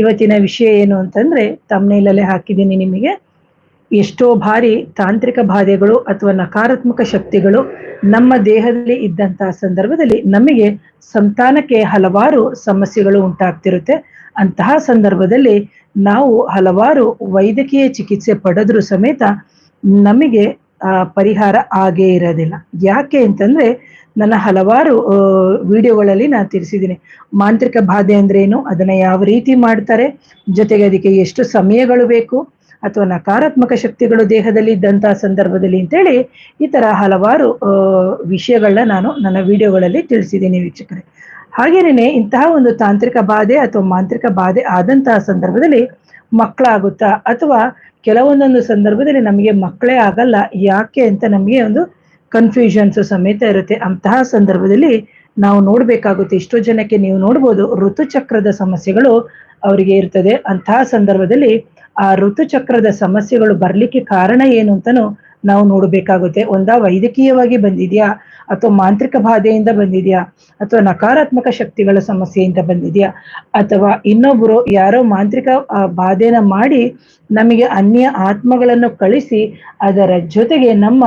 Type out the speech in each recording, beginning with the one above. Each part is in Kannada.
ಇವತ್ತಿನ ವಿಷಯ ಏನು ಅಂತಂದ್ರೆ ತಮ್ಮನೇಲಲ್ಲೇ ಹಾಕಿದ್ದೀನಿ ನಿಮಗೆ. ಎಷ್ಟೋ ಬಾರಿ ತಾಂತ್ರಿಕ ಬಾಧೆಗಳು ಅಥವಾ ನಕಾರಾತ್ಮಕ ಶಕ್ತಿಗಳು ನಮ್ಮ ದೇಹದಲ್ಲಿ ಇದ್ದಂತಹ ಸಂದರ್ಭದಲ್ಲಿ ನಮಗೆ ಸಂತಾನಕ್ಕೆ ಹಲವಾರು ಸಮಸ್ಯೆಗಳು ಉಂಟಾಗ್ತಿರುತ್ತೆ. ಅಂತಹ ಸಂದರ್ಭದಲ್ಲಿ ನಾವು ಹಲವಾರು ವೈದ್ಯಕೀಯ ಚಿಕಿತ್ಸೆ ಪಡೆದ್ರೂ ಸಮೇತ ನಮಗೆ ಪರಿಹಾರ ಆಗೇ ಇರೋದಿಲ್ಲ. ಯಾಕೆ ಅಂತಂದ್ರೆ ನನ್ನ ಹಲವಾರು ವಿಡಿಯೋಗಳಲ್ಲಿ ನಾನು ತಿಳಿಸಿದ್ದೀನಿ. ಮಾಂತ್ರಿಕ ಬಾಧೆ ಅಂದ್ರೆ ಏನು ಅದನ್ನ ಯಾವ ರೀತಿ ಮಾಡ್ತಾರೆ? ಜೊತೆಗೆ ಅದಕ್ಕೆ ಎಷ್ಟು ಸಮಯಗಳು ಬೇಕು? ಅಥವಾ ನಕಾರಾತ್ಮಕ ಶಕ್ತಿಗಳು ದೇಹದಲ್ಲಿ ಇದ್ದಂತಹ ಸಂದರ್ಭದಲ್ಲಿ ಅಂತೇಳಿ ಈ ತರ ಹಲವಾರು ವಿಷಯಗಳನ್ನ ನಾನು ನನ್ನ ವಿಡಿಯೋಗಳಲ್ಲಿ ತಿಳಿಸಿದ್ದೀನಿ ವೀಕ್ಷಕರೇ. ಹಾಗೇನೆ ಇಂತಹ ಒಂದು ತಾಂತ್ರಿಕ ಬಾಧೆ ಅಥವಾ ಮಾಂತ್ರಿಕ ಬಾಧೆ ಆದಂತಹ ಸಂದರ್ಭದಲ್ಲಿ ಮಕ್ಕಳಾಗುತ್ತಾ? ಅಥವಾ ಕೆಲವೊಂದೊಂದು ಸಂದರ್ಭದಲ್ಲಿ ನಮಗೆ ಮಕ್ಕಳೇ ಆಗಲ್ಲ, ಯಾಕೆ ಅಂತ ನಮಗೆ ಒಂದು ಕನ್ಫ್ಯೂಷನ್ಸ್ ಸಮೇತ ಇರುತ್ತೆ. ಅಂತಹ ಸಂದರ್ಭದಲ್ಲಿ ನಾವು ನೋಡ್ಬೇಕಾಗುತ್ತೆ. ಎಷ್ಟೋ ಜನಕ್ಕೆ ನೀವು ನೋಡ್ಬೋದು, ಋತುಚಕ್ರದ ಸಮಸ್ಯೆಗಳು ಅವರಿಗೆ ಇರ್ತದೆ. ಅಂತಹ ಸಂದರ್ಭದಲ್ಲಿ ಆ ಋತುಚಕ್ರದ ಸಮಸ್ಯೆಗಳು ಬರ್ಲಿಕ್ಕೆ ಕಾರಣ ಏನು ಅಂತಾನು ನಾವು ನೋಡಬೇಕಾಗುತ್ತೆ. ಒಂದ ವೈದ್ಯಕೀಯವಾಗಿ ಬಂದಿದೆಯಾ? ಅಥವಾ ಮಾಂತ್ರಿಕ ಬಾಧೆಯಿಂದ ಬಂದಿದೆಯಾ? ಅಥವಾ ನಕಾರಾತ್ಮಕ ಶಕ್ತಿಗಳ ಸಮಸ್ಯೆಯಿಂದ ಬಂದಿದೆಯಾ? ಅಥವಾ ಇನ್ನೊಬ್ರು ಯಾರೋ ಮಾಂತ್ರಿಕ ಬಾಧೆನ ಮಾಡಿ ನಮಗೆ ಅನ್ಯ ಆತ್ಮಗಳನ್ನು ಕಳಿಸಿ ಅದರ ಜೊತೆಗೆ ನಮ್ಮ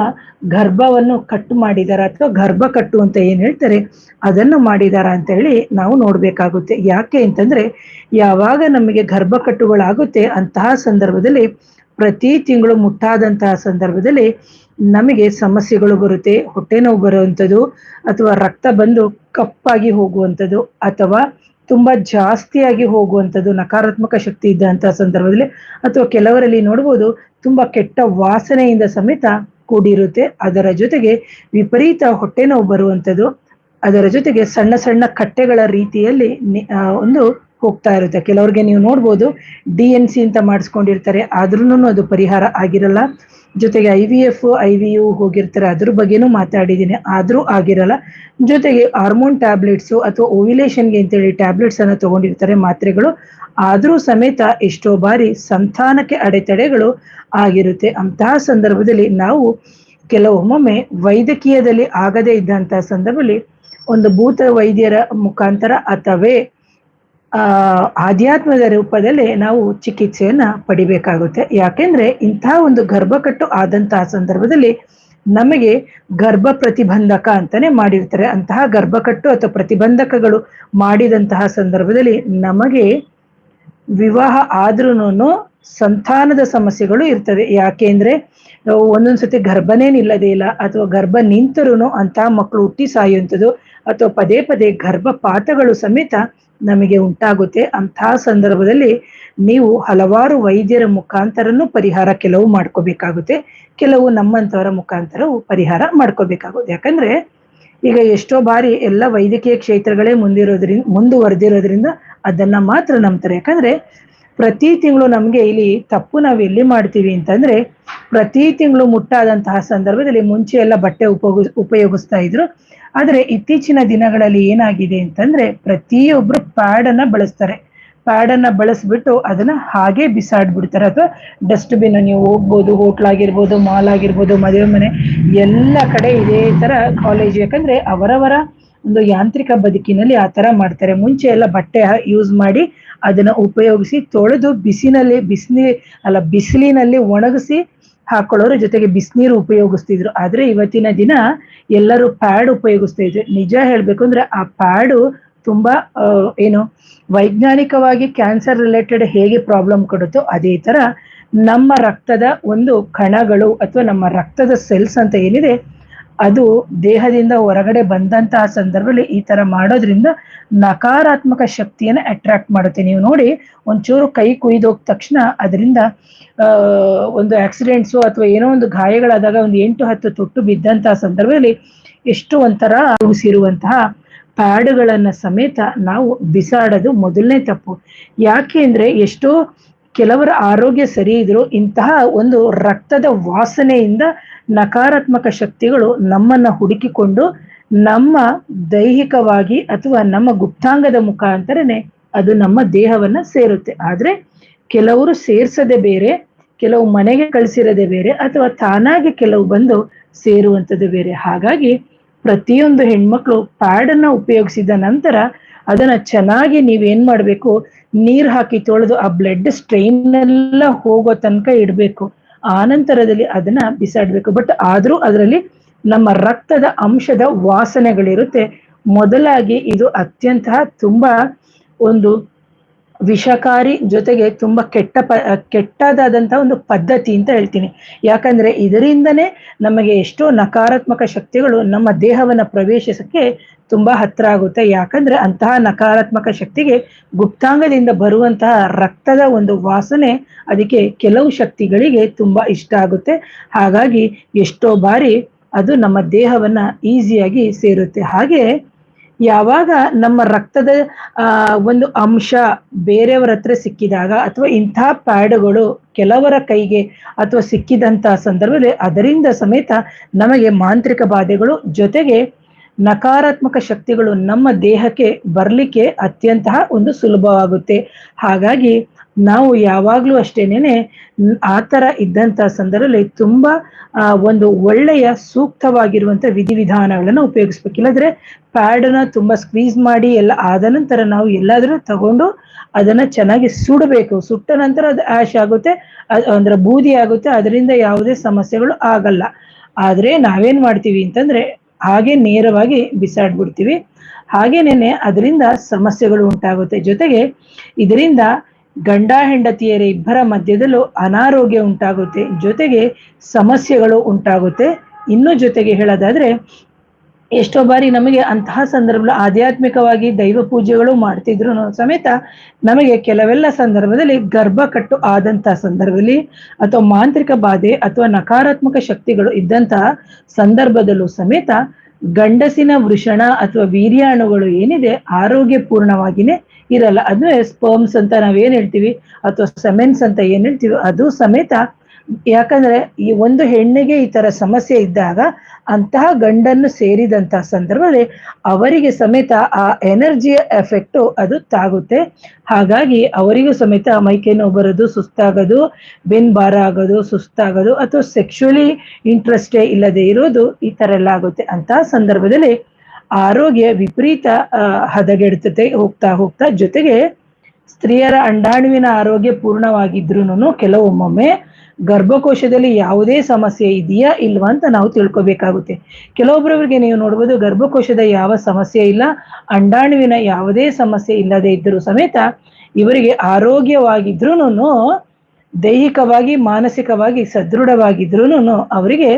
ಗರ್ಭವನ್ನು ಕಟ್ಟು ಮಾಡಿದಾರ? ಅಥವಾ ಗರ್ಭ ಕಟ್ಟು ಅಂತ ಏನ್ ಹೇಳ್ತಾರೆ? ಅದನ್ನು ಮಾಡಿದಾರ ಅಂತ ಹೇಳಿ ನಾವು ನೋಡ್ಬೇಕಾಗುತ್ತೆ. ಯಾಕೆ ಅಂತಂದ್ರೆ, ಯಾವಾಗ ನಮಗೆ ಗರ್ಭ ಕಟ್ಟುಗಳಾಗುತ್ತೆ ಅಂತಹ ಸಂದರ್ಭದಲ್ಲಿ ಪ್ರತಿ ತಿಂಗಳು ಮುಟ್ಟಾದಂತಹ ಸಂದರ್ಭದಲ್ಲಿ ನಮಗೆ ಸಮಸ್ಯೆಗಳು ಬರುತ್ತೆ, ಹೊಟ್ಟೆ ನೋವು ಬರುವಂಥದ್ದು, ಅಥವಾ ರಕ್ತ ಬಂದು ಕಪ್ಪಾಗಿ ಹೋಗುವಂಥದ್ದು, ಅಥವಾ ತುಂಬಾ ಜಾಸ್ತಿಯಾಗಿ ಹೋಗುವಂಥದ್ದು, ನಕಾರಾತ್ಮಕ ಶಕ್ತಿ ಇದ್ದಂತಹ ಸಂದರ್ಭದಲ್ಲಿ, ಅಥವಾ ಕೆಲವರಲ್ಲಿ ನೋಡ್ಬೋದು ತುಂಬಾ ಕೆಟ್ಟ ವಾಸನೆಯಿಂದ ಸಮೇತ ಕೂಡಿರುತ್ತೆ. ಅದರ ಜೊತೆಗೆ ವಿಪರೀತ ಹೊಟ್ಟೆ ನೋವು ಬರುವಂಥದ್ದು, ಅದರ ಜೊತೆಗೆ ಸಣ್ಣ ಸಣ್ಣ ಕಟ್ಟೆಗಳ ರೀತಿಯಲ್ಲಿ ಒಂದು ಹೋಗ್ತಾ ಇರುತ್ತೆ. ಕೆಲವ್ರಿಗೆ ನೀವು ನೋಡ್ಬೋದು ಡಿ ಎನ್ ಸಿ ಅಂತ ಮಾಡಿಸ್ಕೊಂಡಿರ್ತಾರೆ. ಆದ್ರೂ ಅದು ಪರಿಹಾರ ಆಗಿರಲ್ಲ. ಜೊತೆಗೆ I V F I V U ಹೋಗಿರ್ತಾರೆ. ಅದ್ರ ಬಗ್ಗೆನೂ ಮಾತಾಡಿದ್ದೀನಿ. ಆದರೂ ಆಗಿರಲ್ಲ. ಜೊತೆಗೆ ಹಾರ್ಮೋನ್ ಟ್ಯಾಬ್ಲೆಟ್ಸು ಅಥವಾ ಓವಿಲೇಷನ್ಗೆ ಟ್ಯಾಬ್ಲೆಟ್ಸ್ ಅನ್ನ ತಗೊಂಡಿರ್ತಾರೆ ಮಾತ್ರೆಗಳು. ಆದ್ರೂ ಸಮೇತ ಎಷ್ಟೋ ಬಾರಿ ಸಂತಾನಕ್ಕೆ ಅಡೆತಡೆಗಳು ಆಗಿರುತ್ತೆ. ಅಂತಹ ಸಂದರ್ಭದಲ್ಲಿ ನಾವು ಕೆಲವೊಮ್ಮೊಮ್ಮೆ ವೈದ್ಯಕೀಯದಲ್ಲಿ ಆಗದೇ ಇದ್ದಂತಹ ಸಂದರ್ಭದಲ್ಲಿ ಒಂದು ಭೂತ ವೈದ್ಯರ ಮುಖಾಂತರ ಅಥವಾ ಆಧ್ಯಾತ್ಮದ ರೂಪದಲ್ಲಿ ನಾವು ಚಿಕಿತ್ಸೆಯನ್ನ ಪಡಿಬೇಕಾಗುತ್ತೆ. ಯಾಕೆಂದ್ರೆ ಇಂತಹ ಒಂದು ಗರ್ಭಕಟ್ಟು ಆದಂತಹ ಸಂದರ್ಭದಲ್ಲಿ ನಮಗೆ ಗರ್ಭ ಪ್ರತಿಬಂಧಕ ಅಂತಾನೆ ಮಾಡಿರ್ತಾರೆ. ಅಂತಹ ಗರ್ಭಕಟ್ಟು ಅಥವಾ ಪ್ರತಿಬಂಧಕಗಳು ಮಾಡಿದಂತಹ ಸಂದರ್ಭದಲ್ಲಿ ನಮಗೆ ವಿವಾಹ ಆದ್ರೂನು ಸಂತಾನದ ಸಮಸ್ಯೆಗಳು ಇರ್ತವೆ ಯಾಕೆಂದ್ರೆ ಒಂದೊಂದ್ಸತಿ ಗರ್ಭನೇ ನಿಲ್ಲದೇ ಇಲ್ಲ, ಅಥವಾ ಗರ್ಭ ನಿಂತರೂ ಅಂತಹ ಮಕ್ಕಳು ಹುಟ್ಟಿ ಸಾಯುವಂಥದ್ದು, ಅಥವಾ ಪದೇ ಪದೇ ಗರ್ಭಪಾತಗಳು ಸಮೇತ ನಮಗೆ ಉಂಟಾಗುತ್ತೆ. ಅಂತಹ ಸಂದರ್ಭದಲ್ಲಿ ನೀವು ಹಲವಾರು ವೈದ್ಯರ ಮುಖಾಂತರನೂ ಪರಿಹಾರ ಕೆಲವು ಮಾಡ್ಕೋಬೇಕಾಗುತ್ತೆ. ಕೆಲವು ನಮ್ಮಂತವರ ಮುಖಾಂತರವು ಪರಿಹಾರ ಮಾಡ್ಕೋಬೇಕಾಗುತ್ತೆ. ಯಾಕಂದ್ರೆ ಈಗ ಎಷ್ಟೋ ಬಾರಿ ಎಲ್ಲ ವೈದ್ಯಕೀಯ ಕ್ಷೇತ್ರಗಳೇ ಮುಂದಿರೋದ್ರಿಂದ ಮುಂದುವರೆದಿರೋದ್ರಿಂದ ಅದನ್ನ ಮಾತ್ರ ನಂಬ್ತಾರೆ. ಯಾಕಂದ್ರೆ ಪ್ರತಿ ತಿಂಗಳು ನಮ್ಗೆ ಇಲ್ಲಿ ತಪ್ಪು ನಾವು ಎಲ್ಲಿ ಮಾಡ್ತೀವಿ ಅಂತಂದ್ರೆ ಪ್ರತಿ ತಿಂಗಳು ಮುಟ್ಟಾದಂತಹ ಸಂದರ್ಭದಲ್ಲಿ ಮುಂಚೆ ಎಲ್ಲ ಬಟ್ಟೆ ಉಪಯೋಗ ಉಪಯೋಗಿಸ್ತಾ ಇದ್ರು. ಆದ್ರೆ ಇತ್ತೀಚಿನ ದಿನಗಳಲ್ಲಿ ಏನಾಗಿದೆ ಅಂತಂದ್ರೆ ಪ್ರತಿಯೊಬ್ರು ಪ್ಯಾಡ್ ಅನ್ನ ಬಳಸ್ತಾರೆ. ಪ್ಯಾಡ್ ಅನ್ನ ಬಳಸ್ಬಿಟ್ಟು ಅದನ್ನ ಹಾಗೆ ಬಿಸಾಡ್ಬಿಡ್ತಾರೆ. ಅಥವಾ ಡಸ್ಟ್ಬಿನ್ ನೀವು ಹೋಗ್ಬೋದು ಹೋಟ್ಲ್ ಆಗಿರ್ಬೋದು ಮಾಲ್ ಆಗಿರ್ಬೋದು, ಮದುವೆ ಮನೆ, ಎಲ್ಲ ಕಡೆ ಇದೇ ತರ ಕಾಲೇಜ್ ಯಾಕಂದ್ರೆ ಅವರವರ ಒಂದು ಯಾಂತ್ರಿಕ ಬದುಕಿನಲ್ಲಿ ಆ ತರ ಮಾಡ್ತಾರೆ. ಮುಂಚೆ ಎಲ್ಲ ಬಟ್ಟೆ ಯೂಸ್ ಮಾಡಿ ಅದನ್ನ ಉಪಯೋಗಿಸಿ ತೊಳೆದು ಬಿಸಿನಲ್ಲಿ, ಬಿಸಿಲಿ, ಅಲ್ಲ ಬಿಸಿಲಿನಲ್ಲಿ ಒಣಗಿಸಿ ಹಾಕೊಳ್ಳೋರು ಜೊತೆಗೆ ಬಿಸಿನೀರು ಉಪಯೋಗಿಸ್ತಿದ್ರು. ಆದ್ರೆ ಇವತ್ತಿನ ದಿನ ಎಲ್ಲರೂ ಪ್ಯಾಡ್ ಉಪಯೋಗಿಸ್ತಾ ಇದ್ರು ನಿಜ ಹೇಳ್ಬೇಕು ಅಂದ್ರೆ ಆ ಪ್ಯಾಡು ತುಂಬಾ ಏನು ವೈಜ್ಞಾನಿಕವಾಗಿ ಕ್ಯಾನ್ಸರ್ ರಿಲೇಟೆಡ್ ಹೇಗೆ ಪ್ರಾಬ್ಲಮ್ ಕೊಡುತ್ತೋ ಅದೇ ತರ ನಮ್ಮ ರಕ್ತದ ಒಂದು ಕಣಗಳು ಅಥವಾ ನಮ್ಮ ರಕ್ತದ ಸೆಲ್ಸ್ ಅಂತ ಏನಿದೆ ಅದು ದೇಹದಿಂದ ಹೊರಗಡೆ ಬಂದಂತಹ ಸಂದರ್ಭದಲ್ಲಿ ಈ ತರ ಮಾಡೋದ್ರಿಂದ ನಕಾರಾತ್ಮಕ ಶಕ್ತಿಯನ್ನ ಅಟ್ರಾಕ್ಟ್ ಮಾಡುತ್ತೆ. ನೀವು ನೋಡಿ, ಒಂಚೂರು ಕೈ ಕುಯ್ದೋಗ ತಕ್ಷಣ ಅದರಿಂದ ಒಂದು ಆಕ್ಸಿಡೆಂಟ್ಸು ಅಥವಾ ಏನೋ ಒಂದು ಗಾಯಗಳಾದಾಗ ಒಂದು ಎಂಟು ಹತ್ತು ತೊಟ್ಟು ಬಿದ್ದಂತಹ ಸಂದರ್ಭದಲ್ಲಿ ಎಷ್ಟು ಒಂಥರ ಉಸಿರುವಂತಹ ಪ್ಯಾಡ್ಗಳನ್ನ ಸಮೇತ ನಾವು ಬಿಸಾಡೋದು ಮೊದಲನೇ ತಪ್ಪು. ಯಾಕೆ ಅಂದ್ರೆ ಎಷ್ಟೋ ಕೆಲವರ ಆರೋಗ್ಯ ಸರಿ ಇದ್ರು ಇಂತಹ ಒಂದು ರಕ್ತದ ವಾಸನೆಯಿಂದ ನಕಾರಾತ್ಮಕ ಶಕ್ತಿಗಳು ನಮ್ಮನ್ನ ಹುಡುಕಿಕೊಂಡು ನಮ್ಮ ದೈಹಿಕವಾಗಿ ಅಥವಾ ನಮ್ಮ ಗುಪ್ತಾಂಗದ ಮುಖಾಂತರನೇ ಅದು ನಮ್ಮ ದೇಹವನ್ನ ಸೇರುತ್ತೆ. ಆದ್ರೆ ಕೆಲವರು ಸೇರ್ಸದೆ ಬೇರೆ, ಕೆಲವು ಮನೆಗೆ ಕಳಿಸಿರದೆ ಬೇರೆ ಅಥವಾ ತಾನಾಗಿ ಕೆಲವು ಬಂದು ಸೇರುವಂಥದ್ದು ಬೇರೆ. ಹಾಗಾಗಿ ಪ್ರತಿಯೊಂದು ಹೆಣ್ಮಕ್ಳು ಪ್ಯಾಡ್ ಅನ್ನ ಉಪಯೋಗಿಸಿದ ನಂತರ ಅದನ್ನ ಚೆನ್ನಾಗಿ ನೀವೇನ್ ಮಾಡ್ಬೇಕು? ನೀರ್ ಹಾಕಿ ತೊಳೆದು ಆ ಬ್ಲಡ್ ಸ್ಟ್ರೈನ್ ಎಲ್ಲ ಹೋಗೋ ತನಕ ಇಡಬೇಕು. ಆನಂತರದಲ್ಲಿ ಅದನ್ನ ಬಿಸಾಡ್ಬೇಕು. ಬಟ್ ಆದ್ರೂ ಅದರಲ್ಲಿ ನಮ್ಮ ರಕ್ತದ ಅಂಶದ ವಾಸನೆಗಳಿರುತ್ತೆ. ಮೊದಲಾಗಿ ಇದು ಅತ್ಯಂತ ತುಂಬಾ ಒಂದು ವಿಷಕಾರಿ ಜೊತೆಗೆ ತುಂಬಾ ಕೆಟ್ಟ ಪ ಕೆಟ್ಟದಾದಂತಹ ಒಂದು ಪದ್ಧತಿ ಅಂತ ಹೇಳ್ತೀನಿ. ಯಾಕಂದ್ರೆ ಇದರಿಂದನೇ ನಮಗೆ ಎಷ್ಟೋ ನಕಾರಾತ್ಮಕ ಶಕ್ತಿಗಳು ನಮ್ಮ ದೇಹವನ್ನ ಪ್ರವೇಶಿಸಕ್ಕೆ ತುಂಬಾ ಹತ್ರ ಆಗುತ್ತೆ. ಯಾಕಂದ್ರೆ ಅಂತಹ ನಕಾರಾತ್ಮಕ ಶಕ್ತಿಗೆ ಗುಪ್ತಾಂಗದಿಂದ ಬರುವಂತಹ ರಕ್ತದ ಒಂದು ವಾಸನೆ ಅದಕ್ಕೆ ಕೆಲವು ಶಕ್ತಿಗಳಿಗೆ ತುಂಬಾ ಇಷ್ಟ ಆಗುತ್ತೆ. ಹಾಗಾಗಿ ಎಷ್ಟೋ ಬಾರಿ ಅದು ನಮ್ಮ ದೇಹವನ್ನ ಈಸಿಯಾಗಿ ಸೇರುತ್ತೆ. ಹಾಗೆ ಯಾವಾಗ ನಮ್ಮ ರಕ್ತದ ಒಂದು ಅಂಶ ಬೇರೆಯವರ ಹತ್ರ ಸಿಕ್ಕಿದಾಗ ಅಥವಾ ಇಂಥ ಪ್ಯಾಡ್ಗಳು ಕೆಲವರ ಕೈಗೆ ಅಥವಾ ಸಿಕ್ಕಿದಂತ ಸಂದರ್ಭದಲ್ಲಿ ಅದರಿಂದ ಸಮೇತ ನಮಗೆ ಮಾಂತ್ರಿಕ ಬಾಧೆಗಳು ಜೊತೆಗೆ ನಕಾರಾತ್ಮಕ ಶಕ್ತಿಗಳು ನಮ್ಮ ದೇಹಕ್ಕೆ ಬರಲಿಕ್ಕೆ ಅತ್ಯಂತ ಒಂದು ಸುಲಭವಾಗುತ್ತೆ. ಹಾಗಾಗಿ ನಾವು ಯಾವಾಗ್ಲೂ ಅಷ್ಟೇನೆ ಆ ತರ ಇದ್ದಂತ ಸಂದರ್ಭದಲ್ಲಿ ತುಂಬಾ ಒಂದು ಒಳ್ಳೆಯ ಸೂಕ್ತವಾಗಿರುವಂತ ವಿಧಿವಿಧಾನಗಳನ್ನ ಉಪಯೋಗಿಸ್ಬೇಕು. ಇಲ್ಲದ್ರೆ ಪ್ಯಾಡನ್ನು ತುಂಬಾ ಸ್ಕ್ವೀಸ್ ಮಾಡಿ ಎಲ್ಲ ಆದ ನಂತರ ನಾವು ಎಲ್ಲಾದ್ರೂ ತಗೊಂಡು ಅದನ್ನ ಚೆನ್ನಾಗಿ ಸುಡಬೇಕು. ಸುಟ್ಟ ನಂತರ ಅದು ಆಶ್ ಆಗುತ್ತೆ ಅಂದ್ರೆ ಬೂದಿ ಆಗುತ್ತೆ, ಅದರಿಂದ ಯಾವುದೇ ಸಮಸ್ಯೆಗಳು ಆಗಲ್ಲ. ಆದ್ರೆ ನಾವೇನ್ ಮಾಡ್ತೀವಿ ಅಂತಂದ್ರೆ ಹಾಗೆ ನೇರವಾಗಿ ಬಿಸಾಡ್ಬಿಡ್ತೀವಿ. ಹಾಗೇನೇ ಅದರಿಂದ ಸಮಸ್ಯೆಗಳು ಉಂಟಾಗುತ್ತೆ. ಜೊತೆಗೆ ಇದರಿಂದ ಗಂಡ ಹೆಂಡತಿಯರ ಇಬ್ಬರ ಮಧ್ಯದಲ್ಲೂ ಅನಾರೋಗ್ಯ ಉಂಟಾಗುತ್ತೆ. ಜೊತೆಗೆ ಸಮಸ್ಯೆಗಳು ಉಂಟಾಗುತ್ತೆ. ಇನ್ನು ಜೊತೆಗೆ ಹೇಳೋದಾದ್ರೆ ಎಷ್ಟೋ ಬಾರಿ ನಮಗೆ ಅಂತಹ ಸಂದರ್ಭದಲ್ಲಿ ಆಧ್ಯಾತ್ಮಿಕವಾಗಿ ದೈವ ಪೂಜೆಗಳು ಮಾಡ್ತಿದ್ರು ಸಮೇತ ನಮಗೆ ಕೆಲವೆಲ್ಲ ಸಂದರ್ಭದಲ್ಲಿ ಗರ್ಭ ಕಟ್ಟು ಆದಂತಹ ಸಂದರ್ಭದಲ್ಲಿ ಅಥವಾ ಮಾಂತ್ರಿಕ ಬಾಧೆ ಅಥವಾ ನಕಾರಾತ್ಮಕ ಶಕ್ತಿಗಳು ಇದ್ದಂತಹ ಸಂದರ್ಭದಲ್ಲೂ ಸಮೇತ ಗಂಡಸಿನ ವೃಷಣ ಅಥವಾ ವೀರ್ಯಾಣುಗಳು ಏನಿದೆ ಆರೋಗ್ಯ ಪೂರ್ಣವಾಗಿನೇ ಇರಲ್ಲ. ಅಂದ್ರೆ ಸ್ಪರ್ಮ್ಸ್ ಅಂತ ನಾವೇನ್ ಹೇಳ್ತೀವಿ ಅಥವಾ ಸೆಮೆನ್ಸ್ ಅಂತ ಏನ್ ಹೇಳ್ತೀವಿ, ಅದು ಸಮೇತ ಯಾಕಂದ್ರೆ ಈ ಒಂದು ಹೆಣ್ಣಿಗೆ ಈ ತರ ಸಮಸ್ಯೆ ಇದ್ದಾಗ ಅಂತಹ ಗಂಡನ್ನು ಸೇರಿದಂತಹ ಸಂದರ್ಭದಲ್ಲಿ ಅವರಿಗೆ ಸಮೇತ ಆ ಎನರ್ಜಿಯ ಎಫೆಕ್ಟು ಅದು ತಾಗುತ್ತೆ. ಹಾಗಾಗಿ ಅವರಿಗೂ ಸಮೇತ ಮೈಕೈ ನೋವು ಬರೋದು, ಸುಸ್ತಾಗೋದು, ಬೆನ್ ಭಾರ ಆಗೋದು, ಸುಸ್ತಾಗೋದು ಅಥವಾ ಸೆಕ್ಷುಲಿ ಇಂಟ್ರೆಸ್ಟೇ ಇಲ್ಲದೆ ಇರೋದು ಈ ತರ ಎಲ್ಲ ಆಗುತ್ತೆ. ಅಂತಹ ಸಂದರ್ಭದಲ್ಲಿ ಆರೋಗ್ಯ ವಿಪರೀತ ಹದಗೆಡುತ್ತೆ, ಹೋಗ್ತಾ ಹೋಗ್ತಾ ಜೊತೆಗೆ ಸ್ತ್ರೀಯರ ಅಂಡಾಣುವಿನ ಆರೋಗ್ಯ ಪೂರ್ಣವಾಗಿದ್ರು ಕೆಲವೊಮ್ಮೊಮ್ಮೆ ಗರ್ಭಕೋಶದಲ್ಲಿ ಯಾವುದೇ ಸಮಸ್ಯೆ ಇದೆಯಾ ಇಲ್ವಾ ಅಂತ ನಾವು ತಿಳ್ಕೊಬೇಕಾಗುತ್ತೆ. ಕೆಲವೊಬ್ಬರವರಿಗೆ ನೀವು ನೋಡ್ಬೋದು ಗರ್ಭಕೋಶದ ಯಾವ ಸಮಸ್ಯೆ ಇಲ್ಲ, ಅಂಡಾಣುವಿನ ಯಾವುದೇ ಸಮಸ್ಯೆ ಇಲ್ಲದೆ ಇದ್ದರೂ ಸಮೇತ ಇವರಿಗೆ ಆರೋಗ್ಯವಾಗಿದ್ರೂ ದೈಹಿಕವಾಗಿ, ಮಾನಸಿಕವಾಗಿ ಸದೃಢವಾಗಿದ್ರೂ ಅವರಿಗೆ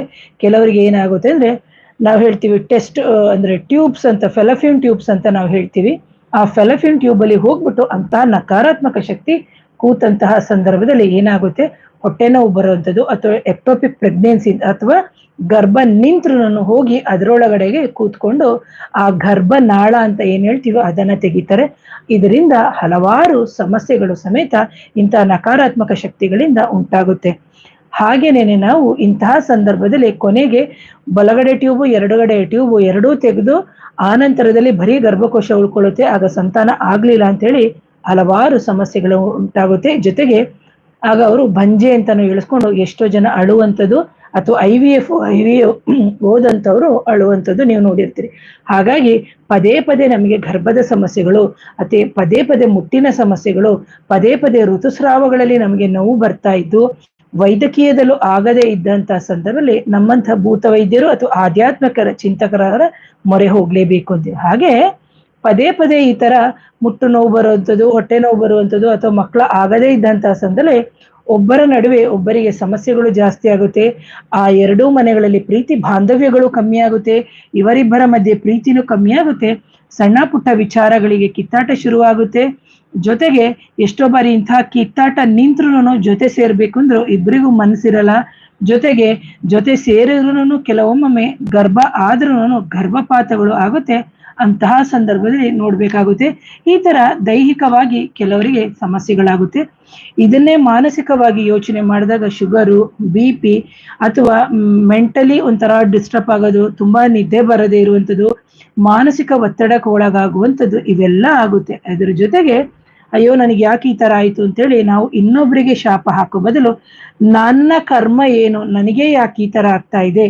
ಕೆಲವರಿಗೆ ಏನಾಗುತ್ತೆ ಅಂದ್ರೆ ನಾವು ಹೇಳ್ತೀವಿ ಟೆಸ್ಟ್ ಅಂದ್ರೆ ಟ್ಯೂಬ್ಸ್ ಅಂತ, ಫೆಲಫಿನ್ ಟ್ಯೂಬ್ಸ್ ಅಂತ ನಾವು ಹೇಳ್ತೀವಿ. ಆ ಫೆಲಫಿನ್ ಟ್ಯೂಬ್ ಅಲ್ಲಿ ಹೋಗ್ಬಿಟ್ಟು ಅಂತ ನಕಾರಾತ್ಮಕ ಶಕ್ತಿ ಕೂತಂತಹ ಸಂದರ್ಭದಲ್ಲಿ ಏನಾಗುತ್ತೆ? ಹೊಟ್ಟೆ ನೋವು ಬರುವಂಥದ್ದು ಅಥವಾ ಎಕ್ಟೋಪಿಕ್ ಪ್ರೆಗ್ನೆನ್ಸಿ ಅಥವಾ ಗರ್ಭ ನಿಂತ್ರು ಹೋಗಿ ಅದರೊಳಗಡೆಗೆ ಕೂತ್ಕೊಂಡು ಆ ಗರ್ಭ ನಾಳ ಅಂತ ಏನು ಹೇಳ್ತೀವೋ ಅದನ್ನ ತೆಗಿತಾರೆ. ಇದರಿಂದ ಹಲವಾರು ಸಮಸ್ಯೆಗಳು ಸಮೇತ ಇಂತಹ ನಕಾರಾತ್ಮಕ ಶಕ್ತಿಗಳಿಂದ ಉಂಟಾಗುತ್ತೆ. ಹಾಗೇನೇನೆ ನಾವು ಇಂತಹ ಸಂದರ್ಭದಲ್ಲಿ ಕೊನೆಗೆ ಬಲಗಡೆ ಟ್ಯೂಬು, ಎರಡುಗಡೆ ಟ್ಯೂಬು ಎರಡೂ ತೆಗೆದು ಆ ನಂತರದಲ್ಲಿ ಬರೀ ಗರ್ಭಕೋಶ ಉಳ್ಕೊಳ್ಳುತ್ತೆ. ಆಗ ಸಂತಾನ ಆಗ್ಲಿಲ್ಲ ಅಂತ ಹೇಳಿ ಹಲವಾರು ಸಮಸ್ಯೆಗಳು ಉಂಟಾಗುತ್ತೆ. ಜೊತೆಗೆ ಆಗ ಅವರು ಬಂಜೆ ಅಂತಾನು ಇಳಿಸ್ಕೊಂಡು ಎಷ್ಟೋ ಜನ ಅಳುವಂಥದ್ದು ಅಥವಾ I V F, I V ಓದಂಥವ್ರು ಅಳುವಂಥದ್ದು ನೀವು ನೋಡಿರ್ತೀರಿ. ಹಾಗಾಗಿ ಪದೇ ಪದೇ ನಮಗೆ ಗರ್ಭದ ಸಮಸ್ಯೆಗಳು, ಅತಿ ಪದೇ ಪದೇ ಮುಟ್ಟಿನ ಸಮಸ್ಯೆಗಳು, ಪದೇ ಪದೇ ಋತುಸ್ರಾವಗಳಲ್ಲಿ ನಮಗೆ ನೋವು ಬರ್ತಾ ಇದ್ದು, ವೈದ್ಯಕೀಯದಲ್ಲೂ ಆಗದೇ ಇದ್ದಂತ ಸಂದರ್ಭದಲ್ಲಿ ನಮ್ಮಂಥ ಭೂತ ವೈದ್ಯರು ಅಥವಾ ಆಧ್ಯಾತ್ಮಿಕರ ಚಿಂತಕರ ಮೊರೆ ಹೋಗ್ಲೇಬೇಕು ಅಂತ ಹಾಗೆ ಪದೇ ಪದೇ ಈ ತರ ಮುಟ್ಟು ನೋವು ಬರುವಂಥದ್ದು ಹೊಟ್ಟೆ ನೋವು ಬರುವಂಥದ್ದು ಅಥವಾ ಮಕ್ಕಳ ಆಗದೇ ಇದ್ದಂತಹ ಸಂದರ್ಭದಲ್ಲಿ ಒಬ್ಬರ ನಡುವೆ ಒಬ್ಬರಿಗೆ ಸಮಸ್ಯೆಗಳು ಜಾಸ್ತಿ ಆಗುತ್ತೆ. ಆ ಎರಡೂ ಮನೆಗಳಲ್ಲಿ ಪ್ರೀತಿ ಬಾಂಧವ್ಯಗಳು ಕಮ್ಮಿ ಆಗುತ್ತೆ. ಇವರಿಬ್ಬರ ಮಧ್ಯೆ ಪ್ರೀತಿನೂ ಕಮ್ಮಿ ಆಗುತ್ತೆ. ಸಣ್ಣ ಪುಟ್ಟ ವಿಚಾರಗಳಿಗೆ ಕಿತ್ತಾಟ ಶುರುವಾಗುತ್ತೆ. ಜೊತೆಗೆ ಎಷ್ಟೋ ಬಾರಿ ಇಂತಹ ಕಿತ್ತಾಟ ನಿಂತ್ರು ಜೊತೆ ಸೇರ್ಬೇಕು ಅಂದ್ರು ಇಬ್ಬರಿಗೂ ಮನಸ್ಸಿರಲ್ಲ ಜೊತೆಗೆ ಜೊತೆ ಸೇರಿದ್ರು ಕೆಲವೊಮ್ಮೊಮ್ಮೆ ಗರ್ಭ ಆದ್ರೂ ಗರ್ಭಪಾತಗಳು ಆಗುತ್ತೆ. ಅಂತಹ ಸಂದರ್ಭದಲ್ಲಿ ನೋಡ್ಬೇಕಾಗುತ್ತೆ. ಈ ತರ ದೈಹಿಕವಾಗಿ ಕೆಲವರಿಗೆ ಸಮಸ್ಯೆಗಳಾಗುತ್ತೆ. ಇದನ್ನೇ ಮಾನಸಿಕವಾಗಿ ಯೋಚನೆ ಮಾಡಿದಾಗ ಶುಗರು ಬಿ ಪಿ ಅಥವಾ ಮೆಂಟಲಿ ಒಂಥರ ಡಿಸ್ಟರ್ಬ್ ಆಗೋದು, ತುಂಬಾ ನಿದ್ದೆ ಬರದೇ ಇರುವಂಥದ್ದು, ಮಾನಸಿಕ ಒತ್ತಡಕ್ಕೆ ಒಳಗಾಗುವಂಥದ್ದು ಇವೆಲ್ಲ ಆಗುತ್ತೆ. ಅದ್ರ ಜೊತೆಗೆ, ಅಯ್ಯೋ ನನಗೆ ಯಾಕೆ ಈ ತರ ಆಯ್ತು ಅಂತೇಳಿ ನಾವು ಇನ್ನೊಬ್ಬರಿಗೆ ಶಾಪ ಹಾಕೋ ಬದಲು ನನ್ನ ಕರ್ಮ ಏನು, ನನಗೆ ಯಾಕೆ ಈ ತರ ಆಗ್ತಾ ಇದೆ,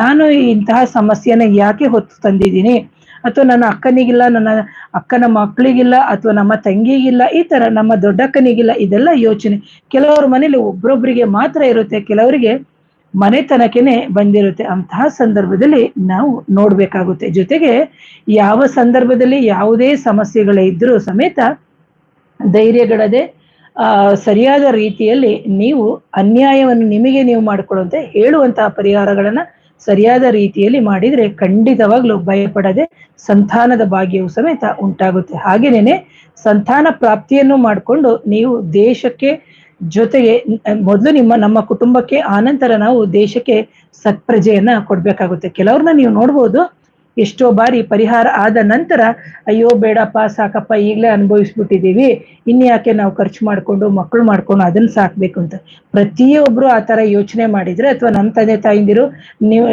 ನಾನು ಇಂತಹ ಸಮಸ್ಯೆನ ಯಾಕೆ ಹೊತ್ತು ತಂದಿದ್ದೀನಿ ಅಥವಾ ನನ್ನ ಅಕ್ಕನಿಗಿಲ್ಲ, ನನ್ನ ಅಕ್ಕನ ಮಕ್ಕಳಿಗಿಲ್ಲ ಅಥವಾ ನಮ್ಮ ತಂಗಿಗಿಲ್ಲ, ಈ ತರ ನಮ್ಮ ದೊಡ್ಡಕ್ಕನಿಗಿಲ್ಲ, ಇದೆಲ್ಲ ಯೋಚನೆ. ಕೆಲವರ ಮನೇಲಿ ಒಬ್ರೊಬ್ರಿಗೆ ಮಾತ್ರ ಇರುತ್ತೆ, ಕೆಲವರಿಗೆ ಮನೆತನಕ್ಕೆನೆ ಬಂದಿರುತ್ತೆ. ಅಂತಹ ಸಂದರ್ಭದಲ್ಲಿ ನಾವು ನೋಡ್ಬೇಕಾಗುತ್ತೆ. ಜೊತೆಗೆ ಯಾವ ಸಂದರ್ಭದಲ್ಲಿ ಯಾವುದೇ ಸಮಸ್ಯೆಗಳೇ ಇದ್ರೂ ಸಮೇತ ಧೈರ್ಯಗಳದೆ, ಆ, ಸರಿಯಾದ ರೀತಿಯಲ್ಲಿ ನೀವು ಅನ್ಯಾಯವನ್ನು ನಿಮಗೆ ನೀವು ಮಾಡಿಕೊಳ್ಳುವಂತೆ ಹೇಳುವಂತಹ ಪರಿಹಾರಗಳನ್ನ ಸರಿಯಾದ ರೀತಿಯಲ್ಲಿ ಮಾಡಿದ್ರೆ ಖಂಡಿತವಾಗ್ಲೂ ಭಯಪಡದೆ ಸಂತಾನದ ಭಾಗ್ಯವು ಸಮೇತ ಉಂಟಾಗುತ್ತೆ. ಹಾಗೇನೇನೆ ಸಂತಾನ ಪ್ರಾಪ್ತಿಯನ್ನು ಮಾಡಿಕೊಂಡು ನೀವು ದೇಶಕ್ಕೆ ಜೊತೆಗೆ, ಮೊದಲು ನಿಮ್ಮ, ನಮ್ಮ ಕುಟುಂಬಕ್ಕೆ ಆನಂತರ ನಾವು ದೇಶಕ್ಕೆ ಸತ್ಪ್ರಜೆಯನ್ನ ಕೊಡ್ಬೇಕಾಗುತ್ತೆ. ಕೆಲವ್ರನ್ನ ನೀವು ನೋಡ್ಬೋದು ಎಷ್ಟೋ ಬಾರಿ ಪರಿಹಾರ ಆದ ನಂತರ, ಅಯ್ಯೋ ಬೇಡಪ್ಪ, ಸಾಕಪ್ಪ, ಈಗಲೇ ಅನುಭವಿಸ್ಬಿಟ್ಟಿದೀವಿ ಇನ್ಯಾಕೆ ನಾವು ಖರ್ಚು ಮಾಡ್ಕೊಂಡು ಮಕ್ಕಳು ಮಾಡ್ಕೊಂಡು ಅದನ್ನ ಸಾಕ್ಬೇಕು ಅಂತ. ಪ್ರತಿಯೊಬ್ರು ಆ ತರ ಯೋಚನೆ ಮಾಡಿದ್ರೆ, ಅಥವಾ ನಮ್ಮ ತಂದೆ ತಾಯಿಂದಿರು, ನೀವು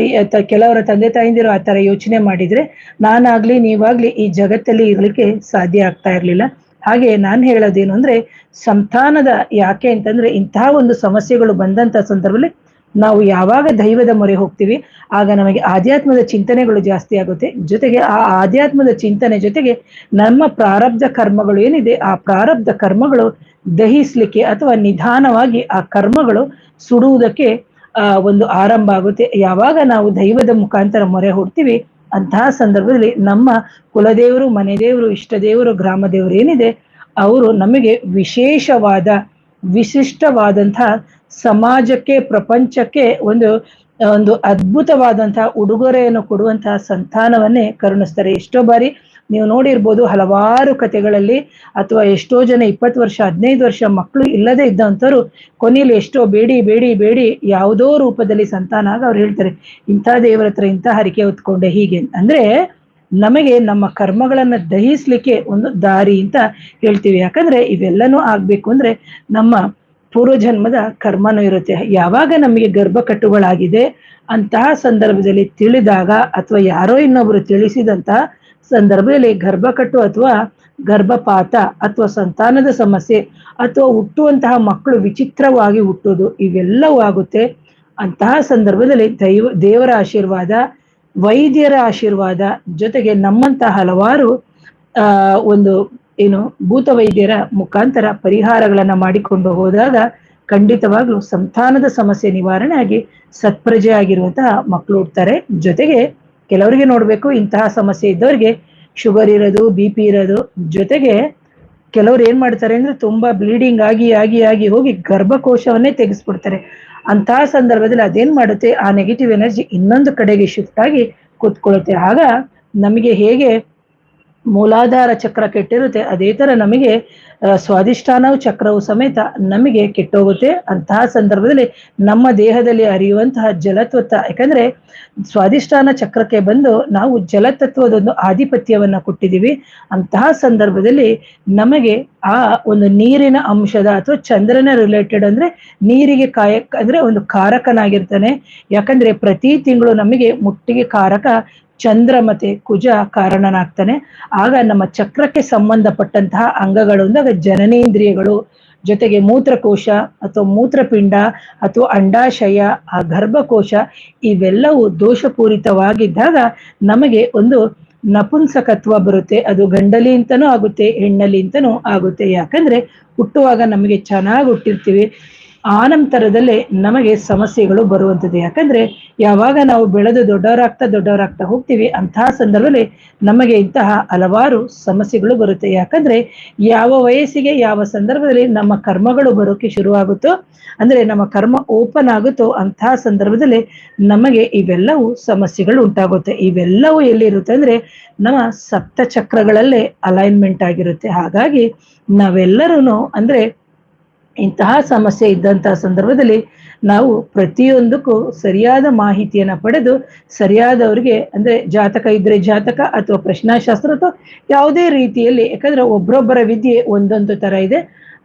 ಕೆಲವರ ತಂದೆ ತಾಯಿಂದಿರು ಆ ತರ ಯೋಚನೆ ಮಾಡಿದ್ರೆ, ನಾನಾಗ್ಲಿ, ನೀವಾಗ್ಲಿ ಈ ಜಗತ್ತಲ್ಲಿ ಇರಲಿಕ್ಕೆ ಸಾಧ್ಯ ಆಗ್ತಾ ಇರ್ಲಿಲ್ಲ. ಹಾಗೆ ನಾನು ಹೇಳೋದೇನು ಅಂದ್ರೆ, ಸಂತಾನದ ಯಾಕೆ ಅಂತಂದ್ರೆ, ಇಂತಹ ಒಂದು ಸಮಸ್ಯೆಗಳು ಬಂದಂತ ಸಂದರ್ಭದಲ್ಲಿ ನಾವು ಯಾವಾಗ ದೈವದ ಮೊರೆ ಹೋಗ್ತೀವಿ, ಆಗ ನಮಗೆ ಆಧ್ಯಾತ್ಮದ ಚಿಂತನೆಗಳು ಜಾಸ್ತಿ ಆಗುತ್ತೆ. ಜೊತೆಗೆ ಆ ಆಧ್ಯಾತ್ಮದ ಚಿಂತನೆ ಜೊತೆಗೆ ನಮ್ಮ ಪ್ರಾರಬ್ಧ ಕರ್ಮಗಳು ಏನಿದೆ, ಆ ಪ್ರಾರಬ್ಧ ಕರ್ಮಗಳು ದಹಿಸ್ಲಿಕ್ಕೆ ಅಥವಾ ನಿಧಾನವಾಗಿ ಆ ಕರ್ಮಗಳು ಸುಡುವುದಕ್ಕೆ ಒಂದು ಆರಂಭ ಆಗುತ್ತೆ. ಯಾವಾಗ ನಾವು ದೈವದ ಮುಖಾಂತರ ಮೊರೆ ಹೋಗ್ತೀವಿ ಅಂತಹ ಸಂದರ್ಭದಲ್ಲಿ ನಮ್ಮ ಕುಲದೇವರು ಮನೆ ದೇವರು ಇಷ್ಟ ದೇವರು ಗ್ರಾಮ ದೇವರು ಏನಿದೆ, ಅವರು ನಮಗೆ ವಿಶೇಷವಾದ ವಿಶಿಷ್ಟವಾದಂತಹ ಸಮಾಜಕ್ಕೆ, ಪ್ರಪಂಚಕ್ಕೆ ಒಂದು ಒಂದು ಅದ್ಭುತವಾದಂತಹ ಉಡುಗೊರೆಯನ್ನು ಕೊಡುವಂತಹ ಸಂತಾನವನ್ನೇ ಕರುಣಿಸ್ತಾರೆ. ಎಷ್ಟೋ ಬಾರಿ ನೀವು ನೋಡಿರ್ಬೋದು ಹಲವಾರು ಕಥೆಗಳಲ್ಲಿ ಅಥವಾ ಎಷ್ಟೋ ಜನ ಇಪ್ಪತ್ತು ವರ್ಷ, ಹದಿನೈದು ವರ್ಷ ಮಕ್ಕಳು ಇಲ್ಲದೆ ಇದ್ದಂಥವ್ರು ಕೊನೆಯಲ್ಲಿ ಎಷ್ಟೋ ಬೇಡಿ ಬೇಡಿ ಬೇಡಿ ಯಾವುದೋ ರೂಪದಲ್ಲಿ ಸಂತಾನ ಆಗ ಅವ್ರು ಹೇಳ್ತಾರೆ, ಇಂಥ ದೇವರ ಹತ್ರ ಇಂಥ ಹರಿಕೆ ಹೊತ್ಕೊಂಡೆ ಹೀಗೆ ಅಂದ್ರೆ ನಮಗೆ ನಮ್ಮ ಕರ್ಮಗಳನ್ನ ದಹಿಸ್ಲಿಕ್ಕೆ ಒಂದು ದಾರಿ ಅಂತ ಹೇಳ್ತೀವಿ. ಯಾಕಂದ್ರೆ ಇವೆಲ್ಲನೂ ಆಗ್ಬೇಕು ಅಂದ್ರೆ ನಮ್ಮ ಪೂರ್ವಜನ್ಮದ ಕರ್ಮನೂ ಇರುತ್ತೆ. ಯಾವಾಗ ನಮಗೆ ಗರ್ಭಕಟ್ಟುಗಳಾಗಿದೆ ಅಂತಹ ಸಂದರ್ಭದಲ್ಲಿ ತಿಳಿದಾಗ ಅಥವಾ ಯಾರೋ ಇನ್ನೊಬ್ರು ತಿಳಿಸಿದಂತಹ ಸಂದರ್ಭದಲ್ಲಿ ಗರ್ಭಕಟ್ಟು ಅಥವಾ ಗರ್ಭಪಾತ ಅಥವಾ ಸಂತಾನದ ಸಮಸ್ಯೆ ಅಥವಾ ಹುಟ್ಟುವಂತಹ ಮಕ್ಕಳು ವಿಚಿತ್ರವಾಗಿ ಹುಟ್ಟೋದು ಇವೆಲ್ಲವೂ ಆಗುತ್ತೆ. ಅಂತಹ ಸಂದರ್ಭದಲ್ಲಿ ದೈವ, ದೇವರ ಆಶೀರ್ವಾದ, ವೈದ್ಯರ ಆಶೀರ್ವಾದ ಜೊತೆಗೆ ನಮ್ಮಂತಹ ಹಲವಾರು ಒಂದು ಏನು ಭೂತ ವೈದ್ಯರ ಮುಖಾಂತರ ಪರಿಹಾರಗಳನ್ನ ಮಾಡಿಕೊಂಡು ಹೋದಾಗ ಖಂಡಿತವಾಗ್ಲೂ ಸಂತಾನದ ಸಮಸ್ಯೆ ನಿವಾರಣೆ ಆಗಿ ಸತ್ಪ್ರಜೆ ಆಗಿರುವಂತಹ ಮಕ್ಕಳು ಹುಡ್ತಾರೆ ಜೊತೆಗೆ ಕೆಲವರಿಗೆ ನೋಡ್ಬೇಕು, ಇಂತಹ ಸಮಸ್ಯೆ ಇದ್ದವರಿಗೆ ಶುಗರ್ ಇರೋದು, ಬಿ ಪಿ ಇರೋದು. ಜೊತೆಗೆ ಕೆಲವ್ರು ಏನ್ ಮಾಡ್ತಾರೆ ಅಂದ್ರೆ ತುಂಬಾ ಬ್ಲೀಡಿಂಗ್ ಆಗಿ ಆಗಿ ಆಗಿ ಹೋಗಿ ಗರ್ಭಕೋಶವನ್ನೇ ತೆಗೆಸ್ಬಿಡ್ತಾರೆ. ಅಂತಹ ಸಂದರ್ಭದಲ್ಲಿ ಅದೇನ್ ಮಾಡುತ್ತೆ? ಆ ನೆಗೆಟಿವ್ ಎನರ್ಜಿ ಇನ್ನೊಂದು ಕಡೆಗೆ ಶಿಫ್ಟ್ ಆಗಿ ಕೂತ್ಕೊಳ್ಳುತ್ತೆ. ಆಗ ನಮಗೆ ಹೇಗೆ ಮೂಲಾಧಾರ ಚಕ್ರ ಕೆಟ್ಟಿರುತ್ತೆ ಅದೇ ತರ ನಮಗೆ ಸ್ವಾದಿಷ್ಠಾನವು ಚಕ್ರವು ಸಮೇತ ನಮಗೆ ಕೆಟ್ಟೋಗುತ್ತೆ. ಅಂತಹ ಸಂದರ್ಭದಲ್ಲಿ ನಮ್ಮ ದೇಹದಲ್ಲಿ ಅರಿಯುವಂತಹ ಜಲತ್ವತ್ತ, ಯಾಕಂದ್ರೆ ಸ್ವಾದಿಷ್ಠಾನ ಚಕ್ರಕ್ಕೆ ಬಂದು ನಾವು ಜಲತತ್ವದೊಂದು ಆಧಿಪತ್ಯವನ್ನ ಕೊಟ್ಟಿದ್ದೀವಿ. ಅಂತಹ ಸಂದರ್ಭದಲ್ಲಿ ನಮಗೆ ಆ ಒಂದು ನೀರಿನ ಅಂಶದ ಅಥವಾ ಚಂದ್ರನ ರಿಲೇಟೆಡ್ ಅಂದ್ರೆ ನೀರಿಗೆ ಕಾಯ, ಅಂದ್ರೆ ಒಂದು ಕಾರಕನಾಗಿರ್ತಾನೆ. ಯಾಕಂದ್ರೆ ಪ್ರತಿ ತಿಂಗಳು ನಮಗೆ ಮುಟ್ಟಿಗೆ ಕಾರಕ ಚಂದ್ರ ಮತ್ತೆ ಕುಜ ಕಾರಣನಾಗ್ತಾನೆ. ಆಗ ನಮ್ಮ ಚಕ್ರಕ್ಕೆ ಸಂಬಂಧಪಟ್ಟಂತಹ ಅಂಗಗಳು ಅಂದಾಗ ಜನನೇಂದ್ರಿಯಗಳು, ಜೊತೆಗೆ ಮೂತ್ರಕೋಶ ಅಥವಾ ಮೂತ್ರಪಿಂಡ ಅಥವಾ ಅಂಡಾಶಯ, ಆ ಗರ್ಭಕೋಶ ಇವೆಲ್ಲವೂ ದೋಷಪೂರಿತವಾಗಿದ್ದಾಗ ನಮಗೆ ಒಂದು ನಪುಂಸಕತ್ವ ಬರುತ್ತೆ. ಅದು ಗಂಡಲಿ ಅಂತನೂ ಆಗುತ್ತೆ, ಹೆಣ್ಣಲಿ ಅಂತನೂ ಆಗುತ್ತೆ. ಯಾಕಂದ್ರೆ ಹುಟ್ಟುವಾಗ ನಮಗೆ ಚೆನ್ನಾಗಿ ಹುಟ್ಟಿರ್ತೀವಿ. ಆನಂತರದಲ್ಲೇ ನಮಗೆ ಸಮಸ್ಯೆಗಳು ಬರುವಂಥದ್ದು. ಯಾಕಂದ್ರೆ ಯಾವಾಗ ನಾವು ಬೆಳೆದು ದೊಡ್ಡವರಾಗ್ತಾ ದೊಡ್ಡವರಾಗ್ತಾ ಹೋಗ್ತೀವಿ ಅಂತಹ ಸಂದರ್ಭದಲ್ಲಿ ನಮಗೆ ಇಂತಹ ಹಲವಾರು ಸಮಸ್ಯೆಗಳು ಬರುತ್ತೆ. ಯಾಕಂದ್ರೆ ಯಾವ ವಯಸ್ಸಿಗೆ ಯಾವ ಸಂದರ್ಭದಲ್ಲಿ ನಮ್ಮ ಕರ್ಮಗಳು ಬರೋಕೆ ಶುರುವಾಗುತ್ತೋ, ಅಂದ್ರೆ ನಮ್ಮ ಕರ್ಮ ಓಪನ್ ಆಗುತ್ತೋ ಅಂತಹ ಸಂದರ್ಭದಲ್ಲಿ ನಮಗೆ ಇವೆಲ್ಲವೂ ಸಮಸ್ಯೆಗಳು ಉಂಟಾಗುತ್ತೆ. ಇವೆಲ್ಲವೂ ಎಲ್ಲಿರುತ್ತೆ ಅಂದ್ರೆ ನಮ್ಮ ಸಪ್ತ ಚಕ್ರಗಳಲ್ಲೇ ಅಲೈನ್ಮೆಂಟ್ ಆಗಿರುತ್ತೆ. ಹಾಗಾಗಿ ನಾವೆಲ್ಲರೂ ಅಂದ್ರೆ ಇಂತಹ ಸಮಸ್ಯೆ ಇದ್ದಂತಹ ಸಂದರ್ಭದಲ್ಲಿ ನಾವು ಪ್ರತಿಯೊಂದಕ್ಕೂ ಸರಿಯಾದ ಮಾಹಿತಿಯನ್ನ ಪಡೆದು ಸರಿಯಾದವರಿಗೆ ಅಂದ್ರೆ ಜಾತಕ ಇದ್ರೆ ಜಾತಕ ಅಥವಾ ಪ್ರಶ್ನಾಶಾಸ್ತ್ರ ಅಥವಾ ಯಾವುದೇ ರೀತಿಯಲ್ಲಿ ಯಾಕಂದ್ರೆ ಒಬ್ಬರೊಬ್ಬರ ವಿದ್ಯೆ ಒಂದೊಂದು ತರ ಇದೆ.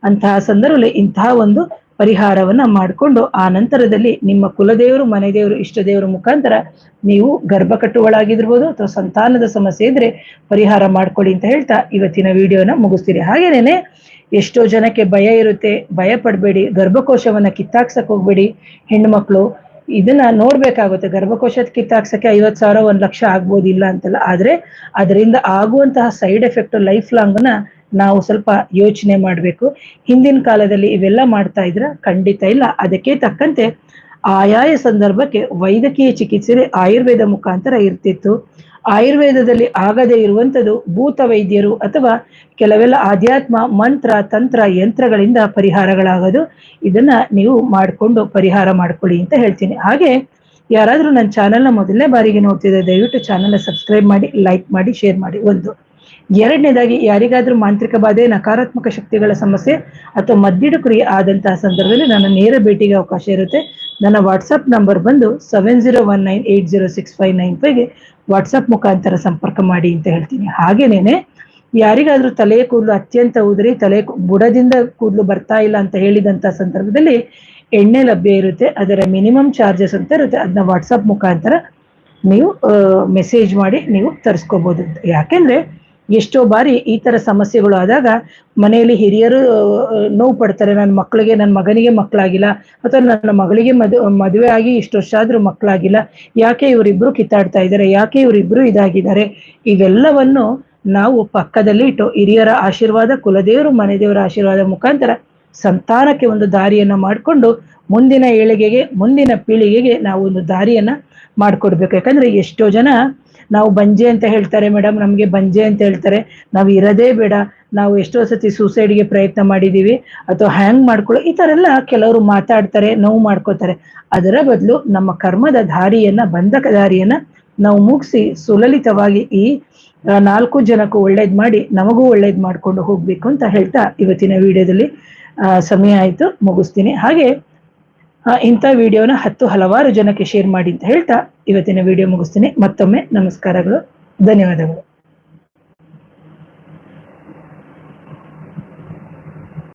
ಅಂತಹ ಸಂದರ್ಭದಲ್ಲಿ ಇಂತಹ ಒಂದು ಪರಿಹಾರವನ್ನ ಮಾಡಿಕೊಂಡು ಆ ನಂತರದಲ್ಲಿ ನಿಮ್ಮ ಕುಲದೇವರು ಮನೆ ದೇವರು ಇಷ್ಟ ದೇವರ ಮುಖಾಂತರ ನೀವು ಗರ್ಭಕಟ್ಟುಗಳಾಗಿರ್ಬೋದು ಅಥವಾ ಸಂತಾನದ ಸಮಸ್ಯೆ ಇದ್ರೆ ಪರಿಹಾರ ಮಾಡ್ಕೊಳ್ಳಿ ಅಂತ ಹೇಳ್ತಾ ಇವತ್ತಿನ ವಿಡಿಯೋನ ಮುಗಿಸ್ತೀರಿ ಹಾಗೇನೇನೆ ಎಷ್ಟೋ ಜನಕ್ಕೆ ಭಯ ಇರುತ್ತೆ, ಭಯ ಪಡಬೇಡಿ, ಗರ್ಭಕೋಶವನ್ನ ಕಿತ್ತಾಕ್ಸಕ್ ಹೋಗ್ಬೇಡಿ. ಹೆಣ್ಮಕ್ಳು, ಇದನ್ನ ನೋಡ್ಬೇಕಾಗುತ್ತೆ. ಗರ್ಭಕೋಶ ಕಿತ್ತಾಕ್ಸಕ್ಕೆ ಐವತ್ ಸಾವಿರ, ಒಂದ್ ಲಕ್ಷ ಆಗ್ಬೋದಿಲ್ಲ ಅಂತಲ್ಲ. ಆದ್ರೆ ಅದರಿಂದ ಆಗುವಂತಹ ಸೈಡ್ ಎಫೆಕ್ಟ್ ಲೈಫ್ ಲಾಂಗ್ನ ನಾವು ಸ್ವಲ್ಪ ಯೋಚನೆ ಮಾಡ್ಬೇಕು. ಹಿಂದಿನ ಕಾಲದಲ್ಲಿ ಇವೆಲ್ಲ ಮಾಡ್ತಾ ಇದ್ರ? ಖಂಡಿತ ಇಲ್ಲ. ಅದಕ್ಕೆ ತಕ್ಕಂತೆ ಆಯಾಯ ಸಂದರ್ಭಕ್ಕೆ ವೈದ್ಯಕೀಯ ಚಿಕಿತ್ಸೆ ಆಯುರ್ವೇದ ಮುಖಾಂತರ ಇರ್ತಿತ್ತು. ಆಯುರ್ವೇದದಲ್ಲಿ ಆಗದೇ ಇರುವಂಥದ್ದು ಭೂತ ವೈದ್ಯರು ಅಥವಾ ಕೆಲವೆಲ್ಲ ಆಧ್ಯಾತ್ಮ, ಮಂತ್ರ, ತಂತ್ರ, ಯಂತ್ರಗಳಿಂದ ಪರಿಹಾರಗಳಾಗೋದು, ಇದನ್ನ ನೀವು ಮಾಡಿಕೊಂಡು ಪರಿಹಾರ ಮಾಡ್ಕೊಳ್ಳಿ ಅಂತ ಹೇಳ್ತೀನಿ. ಹಾಗೆ ಯಾರಾದ್ರೂ ನನ್ನ ಚಾನೆಲ್ನ ಮೊದಲನೇ ಬಾರಿಗೆ ನೋಡ್ತಿದ್ದೆ ದಯವಿಟ್ಟು ಚಾನೆಲ್ನ ಸಬ್ಸ್ಕ್ರೈಬ್ ಮಾಡಿ ಲೈಕ್ ಮಾಡಿ ಶೇರ್ ಮಾಡಿ. ಒಂದು. ಎರಡನೇದಾಗಿ ಯಾರಿಗಾದ್ರೂ ಮಾಂತ್ರಿಕ ಬಾಧೆ, ನಕಾರಾತ್ಮಕ ಶಕ್ತಿಗಳ ಸಮಸ್ಯೆ ಅಥವಾ ಮದ್ದಿಡು ಕ್ರಿಯೆ ಆದಂತಹ ಸಂದರ್ಭದಲ್ಲಿ ನನ್ನ ನೇರ ಭೇಟಿಗೆ ಅವಕಾಶ ಇರುತ್ತೆ. ನನ್ನ ವಾಟ್ಸಪ್ ನಂಬರ್ ಬಂದು seven zero one nine eight zero six five nine ಫೈವ್ಗೆ WhatsApp ಮುಖಾಂತರ ಸಂಪರ್ಕ ಮಾಡಿ ಅಂತ ಹೇಳ್ತೀನಿ. ಹಾಗೇನೇನೆ, ಯಾರಿಗಾದ್ರೂ ತಲೆಯ ಕೂದಲು ಅತ್ಯಂತ ಉದುರಿ, ತಲೆ ಬುಡದಿಂದ ಕೂದಲು ಬರ್ತಾ ಇಲ್ಲ ಅಂತ ಹೇಳಿದಂತ ಸಂದರ್ಭದಲ್ಲಿ ಎಣ್ಣೆ ಲಭ್ಯ ಇರುತ್ತೆ. ಅದರ ಮಿನಿಮಮ್ ಚಾರ್ಜಸ್ ಅಂತ ಇರುತ್ತೆ. ಅದನ್ನ ವಾಟ್ಸಪ್ ಮುಖಾಂತರ ನೀವು ಮೆಸೇಜ್ ಮಾಡಿ ನೀವು ತರಿಸ್ಕೋಬಹುದು ಯಾಕೆಂದ್ರೆ ಎಷ್ಟೋ ಬಾರಿ ಈ ತರ ಸಮಸ್ಯೆಗಳು ಆದಾಗ ಮನೆಯಲ್ಲಿ ಹಿರಿಯರು ನೋವು ಪಡ್ತಾರೆ, ನನ್ನ ಮಕ್ಕಳಿಗೆ ನನ್ನ ಮಗನಿಗೆ ಮಕ್ಕಳಾಗಿಲ್ಲ ಅಥವಾ ನನ್ನ ಮಗಳಿಗೆ ಮದು, ಮದುವೆ ಆಗಿ ಇಷ್ಟು ವರ್ಷ ಆದರೂ ಮಕ್ಕಳಾಗಿಲ್ಲ ಯಾಕೆ ಇವರಿಬ್ರು ಕಿತ್ತಾಡ್ತಾ ಇದ್ದಾರೆ? ಯಾಕೆ ಇವರಿಬ್ರು ಇದಾಗಿದ್ದಾರೆ? ಇವೆಲ್ಲವನ್ನು ನಾವು ಪಕ್ಕದಲ್ಲಿ ಇಟ್ಟು ಹಿರಿಯರ ಆಶೀರ್ವಾದ, ಕುಲದೇವರು, ಮನೆದೇವರ ಆಶೀರ್ವಾದ ಮುಖಾಂತರ ಸಂತಾನಕ್ಕೆ ಒಂದು ದಾರಿಯನ್ನ ಮಾಡಿಕೊಂಡು ಮುಂದಿನ ಏಳಿಗೆಗೆ, ಮುಂದಿನ ಪೀಳಿಗೆಗೆ ನಾವು ಒಂದು ದಾರಿಯನ್ನ ಮಾಡ್ಕೊಡ್ಬೇಕು. ಯಾಕಂದ್ರೆ ಎಷ್ಟೋ ಜನ ನಾವು ಬಂಜೆ ಅಂತ ಹೇಳ್ತಾರೆ ಮೇಡಮ್, ನಮಗೆ ಬಂಜೆ ಅಂತ ಹೇಳ್ತಾರೆ. ನಾವು ಇರೋದೇ ಬೇಡ, ನಾವು ಎಷ್ಟೋ ಸತಿ ಸೂಸೈಡ್ಗೆ ಪ್ರಯತ್ನ ಮಾಡಿದೀವಿ, ಅಥವಾ ಹ್ಯಾಂಗ್ ಮಾಡ್ಕೊಳ್ಳೋ, ಈ ಥರ ಎಲ್ಲ ಕೆಲವರು ಮಾತಾಡ್ತಾರೆ, ನೋವು ಮಾಡ್ಕೋತಾರೆ. ಅದರ ಬದಲು ನಮ್ಮ ಕರ್ಮದ ದಾರಿಯನ್ನ, ಬಂಧಕ ದಾರಿಯನ್ನ ನಾವು ಮುಗಿಸಿ, ಸುಲಲಿತವಾಗಿ ಈ ನಾಲ್ಕು ಜನಕ್ಕೂ ಒಳ್ಳೇದ್ ಮಾಡಿ, ನಮಗೂ ಒಳ್ಳೇದ್ ಮಾಡ್ಕೊಂಡು ಹೋಗ್ಬೇಕು ಅಂತ ಹೇಳ್ತಾ ಇವತ್ತಿನ ವಿಡಿಯೋದಲ್ಲಿ ಸಮಯ ಆಯ್ತು, ಮುಗಿಸ್ತೀನಿ. ಹಾಗೆ ಇಂಥ ವಿಡಿಯೋನ ಹತ್ತು ಹಲವಾರು ಜನಕ್ಕೆ ಶೇರ್ ಮಾಡಿ ಅಂತ ಹೇಳ್ತಾ ಇವತ್ತಿನ ವಿಡಿಯೋ ಮುಗಿಸ್ತೀನಿ. ಮತ್ತೊಮ್ಮೆ ನಮಸ್ಕಾರಗಳು. ಧನ್ಯವಾದಗಳು.